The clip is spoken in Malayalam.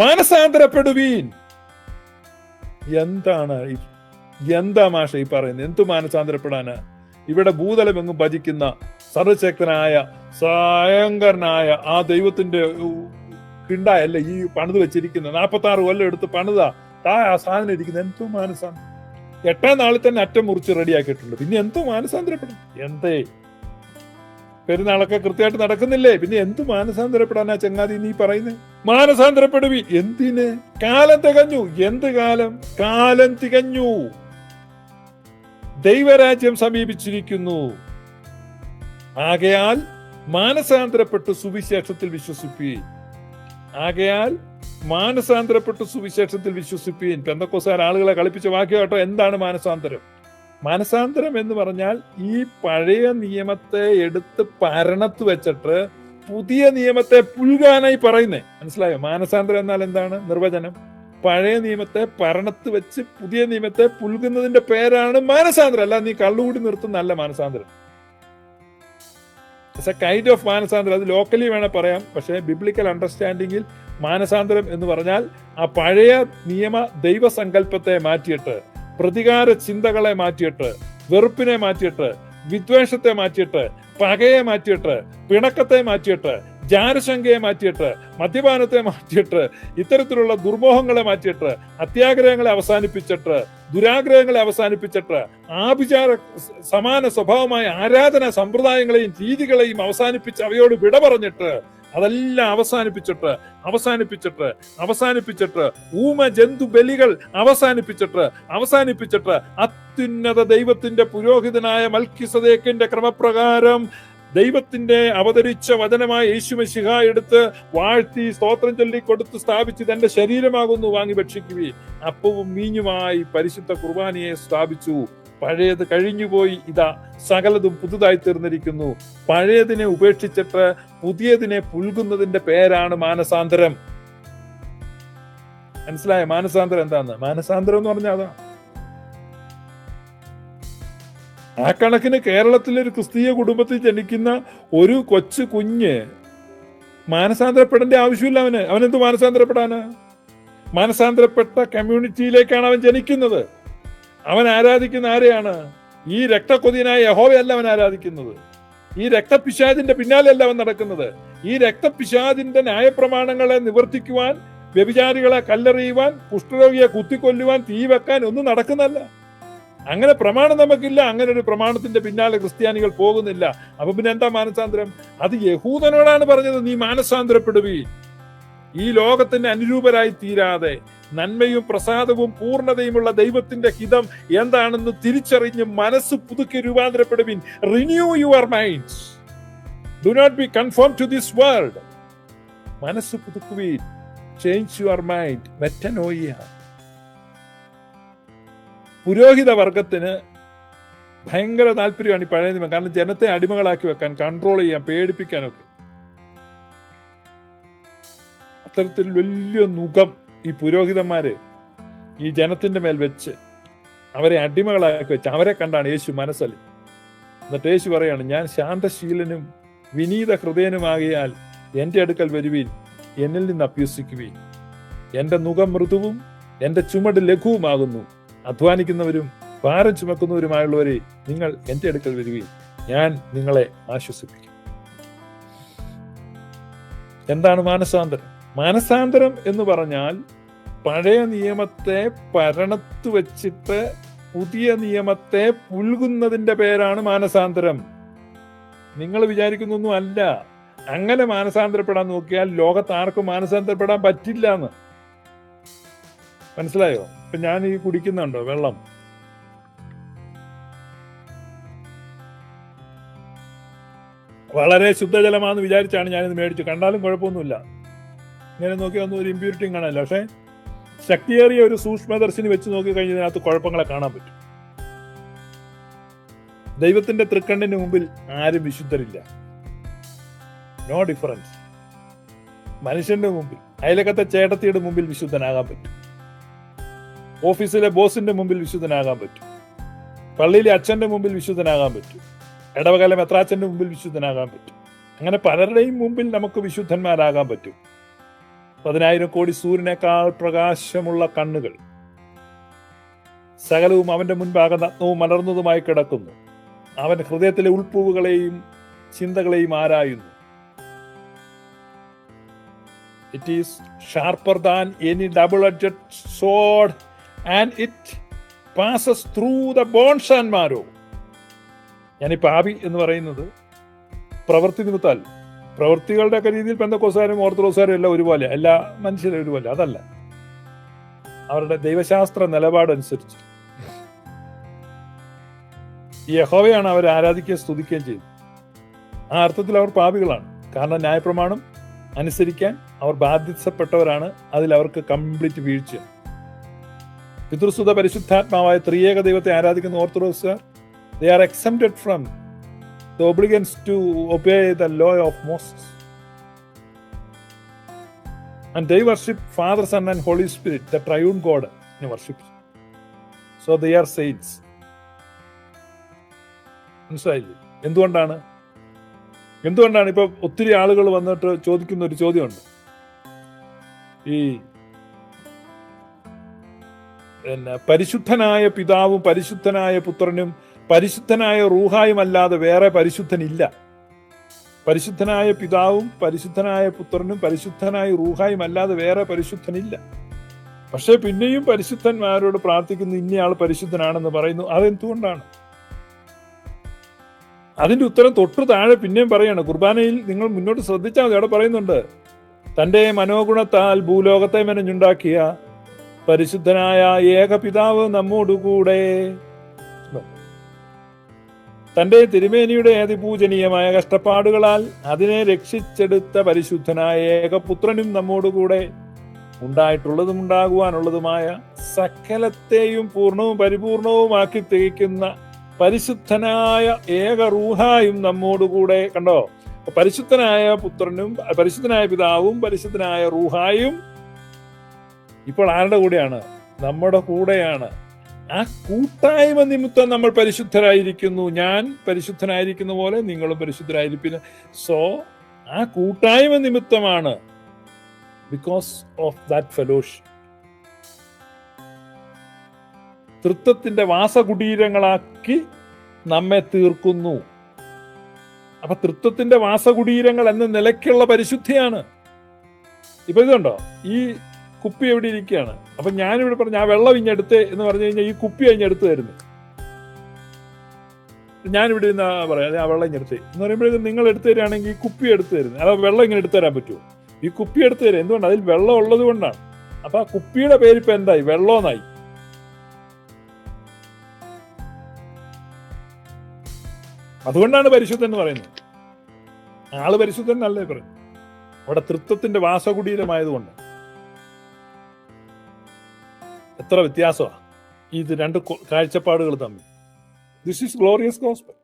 മാനസാന്തരപ്പെടുവീൻ. എന്താണ് എന്താ മാഷ ഈ പറയുന്നത്? എന്തു മാനസാന്തരപ്പെടാന്? ഇവിടെ ഭൂതലമെങ്ങും ഭജിക്കുന്ന സർവശക്തനായ സ്വയങ്കരനായ ആ ദൈവത്തിന്റെ പിണ്ടായല്ലേ ഈ പണിത് വെച്ചിരിക്കുന്ന നാൽപ്പത്തി ആറ് കൊല്ലം എടുത്ത് പണിതാ. താ ആ സാധനം ഇരിക്കുന്ന എന്തോ മാനസാന്തരം എട്ടാം നാളിൽ തന്നെ അറ്റം മുറിച്ച് റെഡിയാക്കിയിട്ടുണ്ട്. പിന്നെ എന്തോ മാനസാന്തരപ്പെടും എന്തേ? പെരുന്നാളൊക്കെ കൃത്യമായിട്ട് നടക്കുന്നില്ലേ? പിന്നെ എന്തു മാനസാന്തരപ്പെടാനാ ചങ്ങാതി നീ പറയുന്നത് മാനസാന്തരപ്പെടുവി. എന്തിന്? കാലം തികഞ്ഞു. എന്ത് കാലം? കാലം തികഞ്ഞു. ദൈവരാജ്യം സമീപിച്ചിരിക്കുന്നു. ആകയാൽ മാനസാന്തരപ്പെട്ട് സുവിശേഷത്തിൽ വിശ്വസിപ്പീൻ ആകയാൽ മാനസാന്തരപ്പെട്ട് സുവിശേഷത്തിൽ വിശ്വസിപ്പീൻ പെന്തക്കോസാർ ആളുകളെ കളിപ്പിച്ച വാക്യം കേട്ടോ. എന്താണ് മാനസാന്തരം? മാനസാന്തരം എന്ന് പറഞ്ഞാൽ ഈ പഴയ നിയമത്തെ എടുത്ത് പരണത്ത് വെച്ചിട്ട് പുതിയ നിയമത്തെ പുഴുകാനായി പറയുന്നേ. മനസ്സിലായോ? മാനസാന്തരം എന്നാൽ എന്താണ്? നിർവചനം. പഴയ നിയമത്തെ പരണത്ത് വെച്ച് പുതിയ നിയമത്തെ പുൽകുന്നതിന്റെ പേരാണ് മാനസാന്തരം. അല്ല നീ കള്ളുകൂടി നിർത്തുന്നല്ല മാനസാന്തരം. ഇറ്റ്സ് കൈൻഡ് ഓഫ് മാനസാന്തരം. അത് ലോക്കലി വേണേൽ പറയാം. പക്ഷേ ബിബ്ലിക്കൽ അണ്ടർസ്റ്റാൻഡിങ്ങിൽ മാനസാന്തരം എന്ന് പറഞ്ഞാൽ ആ പഴയ നിയമ ദൈവസങ്കല്പത്തെ മാറ്റിയിട്ട് പ്രതികാര ചിന്തകളെ മാറ്റിയിട്ട് വെറുപ്പിനെ മാറ്റിയിട്ട് വിദ്വേഷത്തെ മാറ്റിയിട്ട് പകയെ മാറ്റിയിട്ട് പിണക്കത്തെ മാറ്റിയിട്ട് ജാരശങ്കയെ മാറ്റിയിട്ട് മദ്യപാനത്തെ മാറ്റിയിട്ട് ഇത്തരത്തിലുള്ള ദുർമോഹങ്ങളെ മാറ്റിയിട്ട് അത്യാഗ്രഹങ്ങളെ അവസാനിപ്പിച്ചിട്ട് ദുരാഗ്രഹങ്ങളെ അവസാനിപ്പിച്ചിട്ട് ആഭിചാര സമാന സ്വഭാവമായ ആരാധന സമ്പ്രദായങ്ങളെയും രീതികളെയും അവസാനിപ്പിച്ച് അവയോട് വിട പറഞ്ഞിട്ട് അതെല്ലാം അവസാനിപ്പിച്ചിട്ട് അവസാനിപ്പിച്ചിട്ട് അവസാനിപ്പിച്ചിട്ട് ഊമ ജന്തു ബലികൾ അവസാനിപ്പിച്ചിട്ട് അവസാനിപ്പിച്ചിട്ട് അത്യുന്നത ദൈവത്തിന്റെ പുരോഹിതനായ മൽക്കിസദേക്കിന്റെ ക്രമപ്രകാരം ദൈവത്തിന്റെ അവതരിച്ച വചനമായ യേശുമശിഹ എടുത്ത് വാഴ്ത്തി സ്തോത്രം ചൊല്ലി കൊടുത്ത് സ്ഥാപിച്ച് തന്റെ ശരീരമാകുന്നു വാങ്ങി ഭക്ഷിക്കുകയും അപ്പവും മീഞ്ഞുമായി പരിശുദ്ധ കുർബാനയെ സ്ഥാപിച്ചു. പഴയത് കഴിഞ്ഞുപോയി ഇതാ സകലതും പുതുതായി തീർന്നിരിക്കുന്നു. പഴയതിനെ ഉപേക്ഷിച്ചിട്ട് പുതിയതിനെ പുൽകുന്നതിന്റെ പേരാണ് മാനസാന്തരം. മനസ്സിലായ? മാനസാന്തരം എന്താന്ന്? മാനസാന്തരം എന്ന് പറഞ്ഞാൽ അതാ. ആ കണക്കിന് കേരളത്തിലെ ഒരു ക്രിസ്തീയ കുടുംബത്തിൽ ജനിക്കുന്ന ഒരു കൊച്ചു കുഞ്ഞ് മാനസാന്തരപ്പെടേണ്ട ആവശ്യമില്ല അവന്. അവനെന്ത് മാനസാന്തരപ്പെടാന്? മാനസാന്തരപ്പെട്ട കമ്മ്യൂണിറ്റിയിലേക്കാണ് അവൻ ജനിക്കുന്നത്. അവൻ ആരാധിക്കുന്ന ആരെയാണ്? ഈ രക്തക്കൊതിയനായ യഹോവയല്ല അവൻ ആരാധിക്കുന്നത്. ഈ രക്തപിശാദിന്റെ പിന്നാലെയല്ല അവൻ നടക്കുന്നത്. ഈ രക്തപിശാദിന്റെ ന്യായപ്രമാണങ്ങളെ നിവർത്തിക്കുവാൻ വ്യഭിചാരികളെ കല്ലെറിയുവാൻ കുഷ്ഠരോഗിയെ കുത്തിക്കൊല്ലുവാൻ തീ വെക്കാൻ ഒന്നും നടക്കുന്നല്ല അങ്ങനെ പ്രമാണം നമുക്കില്ല അങ്ങനെ ഒരു പ്രമാണത്തിന്റെ പിന്നാലെ ക്രിസ്ത്യാനികൾ പോകുന്നില്ല. അപ്പൊ പിന്നെ എന്താ മാനസാന്തരം? അത് യഹൂദനോടാണ് പറഞ്ഞത് നീ മാനസാന്തരപ്പെടുവീ ഈ ലോകത്തിന്റെ അനുരൂപരായി തീരാതെ നന്മയും പ്രസാദവും പൂർണതയുമുള്ള ദൈവത്തിന്റെ ഹിതം എന്താണെന്ന് തിരിച്ചറിഞ്ഞ് മനസ്സ് പുതുക്കി രൂപാന്തരപ്പെടുവിൻ. Renew your mind do not be conform to this world മനസ്സ് പുതുക്കുവീൻ. ചേഞ്ച് യുവർ മൈൻഡ് മെറ്റനോയ പുരോഹിത വർഗത്തിന് ഭയങ്കര താല്പര്യമാണ് ഈ പഴയ നിയമം. കാരണം ജനത്തെ അടിമകളാക്കി വെക്കാൻ കൺട്രോൾ ചെയ്യാൻ പേടിപ്പിക്കാനൊക്കെ. അത്തരത്തിൽ വലിയ നുകം ഈ പുരോഹിതന്മാര് ഈ ജനത്തിന്റെ മേൽ വെച്ച് അവരെ അടിമകളാക്കി വെച്ച് അവരെ കണ്ടാണ് യേശു മനസ്സലി എന്നിട്ട് യേശു പറയാണ് ഞാൻ ശാന്തശീലനും വിനീത ഹൃദയനുമാകിയാൽ എന്റെ അടുക്കൽ വരുവീൻ എന്നിൽ നിന്ന് അഭ്യസിക്കുവീൻ. എന്റെ മുഖം മൃദുവും എന്റെ ചുമട് ലഘുവുമാകുന്നു. അധ്വാനിക്കുന്നവരും ഭാരം ചുമക്കുന്നവരുമായുള്ളവരെ നിങ്ങൾ എന്റെ അടുക്കൽ വരുവീൻ. ഞാൻ നിങ്ങളെ ആശ്വസിപ്പിക്കും. എന്താണ് മാനസാന്തരം? മാനസാന്തരം എന്ന് പറഞ്ഞാൽ പഴയ നിയമത്തെ പരണത്ത് വെച്ചിട്ട് പുതിയ നിയമത്തെ പുൽകുന്നതിന്റെ പേരാണ് മാനസാന്തരം. നിങ്ങൾ വിചാരിക്കുന്നൊന്നും അല്ല. അങ്ങനെ മാനസാന്തരപ്പെടാൻ നോക്കിയാൽ ലോകത്ത് ആർക്കും മാനസാന്തരപ്പെടാൻ പറ്റില്ല എന്ന് മനസ്സിലായോ? ഇപ്പൊ ഞാൻ ഈ കുടിക്കുന്നുണ്ടോ വെള്ളം? വളരെ ശുദ്ധജലമാണെന്ന് വിചാരിച്ചാണ് ഞാനിത് മേടിച്ചു കണ്ടാലും കുഴപ്പമൊന്നുമില്ല. ഇങ്ങനെ നോക്കി ഒന്നും ഒരു ഇമ്പ്യൂരിറ്റിയും കാണാനില്ല. പക്ഷേ ശക്തിയേറിയ ഒരു സൂക്ഷ്മദർശിനി വെച്ച് നോക്കി കഴിഞ്ഞതിനകത്ത് കുഴപ്പങ്ങളെ കാണാൻ പറ്റും. ദൈവത്തിന്റെ തൃക്കണ്ണിന് മുമ്പിൽ ആരും വിശുദ്ധരില്ല. നോ ഡിഫറൻസ് മനുഷ്യന്റെ മുമ്പിൽ അയലക്കത്തെ ചേട്ടത്തിയുടെ മുമ്പിൽ വിശുദ്ധനാകാൻ പറ്റും. ഓഫീസിലെ ബോസിന്റെ മുമ്പിൽ വിശുദ്ധനാകാൻ പറ്റും. പള്ളിയിലെ അച്ഛന്റെ മുമ്പിൽ വിശുദ്ധനാകാൻ പറ്റും. ഇടവകാലം മെത്രാച്ചന്റെ മുമ്പിൽ വിശുദ്ധനാകാൻ പറ്റും. അങ്ങനെ പലരുടെയും മുമ്പിൽ നമുക്ക് വിശുദ്ധന്മാരാകാൻ പറ്റും. പതിനായിരം കോടി സൂര്യനേക്കാൾ പ്രകാശമുള്ള കണ്ണുകൾ. സകലവും അവന്റെ മുൻപാകെ നഗ്നവും മലർന്നതുമായി കിടക്കുന്നു. അവൻ ഹൃദയത്തിലെ ഉൾപ്പൂവുകളെയും ചിന്തകളെയും ആരായുന്നു. It is sharper than any double edged sword and it passes through the bones and പാപി എന്ന് പറയുന്നത് പ്രവൃത്തി നിമിത്താൽ പ്രവൃത്തികളുടെ ഒക്കെ രീതിയിൽ പെന്തക്കോസുകാരും ഓർത്തഡോക്സുകാരും എല്ലാം ഒരുപോലെ എല്ലാ മനുഷ്യരും ഒരുപോലെ അതല്ല. അവരുടെ ദൈവശാസ്ത്ര നിലപാടനുസരിച്ച്. യഹോവയാണ് അവർ ആരാധിക്കുകയും സ്തുതിക്കുകയും ചെയ്യുന്നത്. ആ അർത്ഥത്തിൽ അവർ പാപികളാണ്. കാരണം ന്യായപ്രമാണം അനുസരിക്കാൻ അവർ ബാധ്യതപ്പെട്ടവരാണ്. അതിൽ അവർക്ക് കംപ്ലീറ്റ് വീഴ്ച പിതൃസുത പരിശുദ്ധാത്മാവായ ത്രിയേക ദൈവത്തെ ആരാധിക്കുന്ന ഓർത്തഡോക്സുകാർ they are exempted from the to obey the law of Moses. And they worship Father, Son, and Holy Spirit, the triune God, they worship. So they are saints. മനസ്സിലായില്ലേ എന്തുകൊണ്ടാണ് എന്തുകൊണ്ടാണ് ഇപ്പൊ ഒത്തിരി ആളുകൾ വന്നിട്ട് ചോദിക്കുന്ന ഒരു ചോദ്യമുണ്ട് ഈ പിന്നെ പരിശുദ്ധനായ പിതാവും പരിശുദ്ധനായ പുത്രനും പരിശുദ്ധനായ റൂഹായും അല്ലാതെ വേറെ പരിശുദ്ധനില്ല. പരിശുദ്ധനായ പിതാവും പരിശുദ്ധനായ പുത്രനും പരിശുദ്ധനായ റൂഹായും അല്ലാതെ വേറെ പരിശുദ്ധനില്ല. പക്ഷേ പിന്നെയും പരിശുദ്ധന്മാരോട് പ്രാർത്ഥിക്കുന്നു ഇന്നയാൾ പരിശുദ്ധനാണെന്ന് പറയുന്നു. അതെന്തുകൊണ്ടാണ്? അതിന്റെ ഉത്തരം തൊട്ട് താഴെ പിന്നെയും പറയാണ്. കുർബാനയിൽ നിങ്ങൾ മുന്നോട്ട് ശ്രദ്ധിച്ചാൽ അവിടെ പറയുന്നുണ്ട് തന്റെ മനോഗുണത്താൽ ഭൂലോകത്തെ മെനഞ്ഞുണ്ടാക്കിയ പരിശുദ്ധനായ ഏക പിതാവ് നമ്മോടുകൂടെ. തന്റെ തിരുമേനിയുടെ അതിപൂജനീയമായ കഷ്ടപ്പാടുകളാൽ അതിനെ രക്ഷിച്ചെടുത്ത പരിശുദ്ധനായ ഏകപുത്രനും നമ്മോടുകൂടെ ഉണ്ടായിട്ടുള്ളതും ഉണ്ടാകുവാനുള്ളതുമായ സകലത്തെയും പൂർണവും പരിപൂർണവുമാക്കി തികയ്ക്കുന്ന പരിശുദ്ധനായ ഏക റൂഹായും നമ്മോടുകൂടെ കണ്ടോ? പരിശുദ്ധനായ പുത്രനും പരിശുദ്ധനായ പിതാവും പരിശുദ്ധനായ റൂഹായും ഇപ്പോൾ ആരുടെ കൂടെയാണ്? നമ്മുടെ കൂടെയാണ്. ആ കൂട്ടായ്മ നിമിത്തം നമ്മൾ പരിശുദ്ധരായിരിക്കുന്നു. ഞാൻ പരിശുദ്ധനായിരിക്കുന്ന പോലെ നിങ്ങളും പരിശുദ്ധരായിരിക്കുന്നു സോ ആ കൂട്ടായ്മ നിമിത്തമാണ് ബിക്കോസ് ഓഫ് ദാറ്റ് ഫെലോഷിപ്പ് തൃത്വത്തിന്റെ വാസകുടീരങ്ങളാക്കി നമ്മെ തീർക്കുന്നു. അപ്പൊ തൃത്വത്തിന്റെ വാസകുടീരങ്ങൾ എന്ന നിലയ്ക്കുള്ള പരിശുദ്ധിയാണ്. ഇപ്പൊ ഇതുണ്ടോ? ഈ കുപ്പി എവിടെ ഇരിക്കുകയാണ്? അപ്പൊ ഞാനിവിടെ പറഞ്ഞു ആ വെള്ളം ഇഞ്ഞെടുത്ത് എന്ന് പറഞ്ഞു കഴിഞ്ഞാൽ ഈ കുപ്പി ഇഞ്ഞെടുത്ത് തരുന്നു. ഞാനിവിടെ നിന്ന് പറയാം ആ വെള്ളം ഇഞ്ഞെടുത്ത് എന്ന് പറയുമ്പോഴേക്കും നിങ്ങൾ എടുത്തു തരികയാണെങ്കിൽ ഈ കുപ്പി എടുത്തു തരുന്നത് അതാ വെള്ളം ഇങ്ങനെ എടുത്തു തരാൻ പറ്റുമോ? ഈ കുപ്പി എടുത്തു തരാം. എന്തുകൊണ്ട്? അതിൽ വെള്ളം ഉള്ളത് കൊണ്ടാണ്. അപ്പൊ ആ കുപ്പിയുടെ പേര് ഇപ്പൊ എന്തായി? വെള്ളമെന്നായി അതുകൊണ്ടാണ് പരിശുദ്ധൻ എന്ന് പറയുന്നത്. ആൾ പരിശുദ്ധൻ അല്ലേ പറഞ്ഞു അവിടെ തൃത്വത്തിന്റെ വാസകുടീരമായതുകൊണ്ട് എത്ര വ്യത്യാസമാണ് ഇത് രണ്ട് കാഴ്ചപ്പാടുകൾ തമ്മിൽ. This is glorious gospel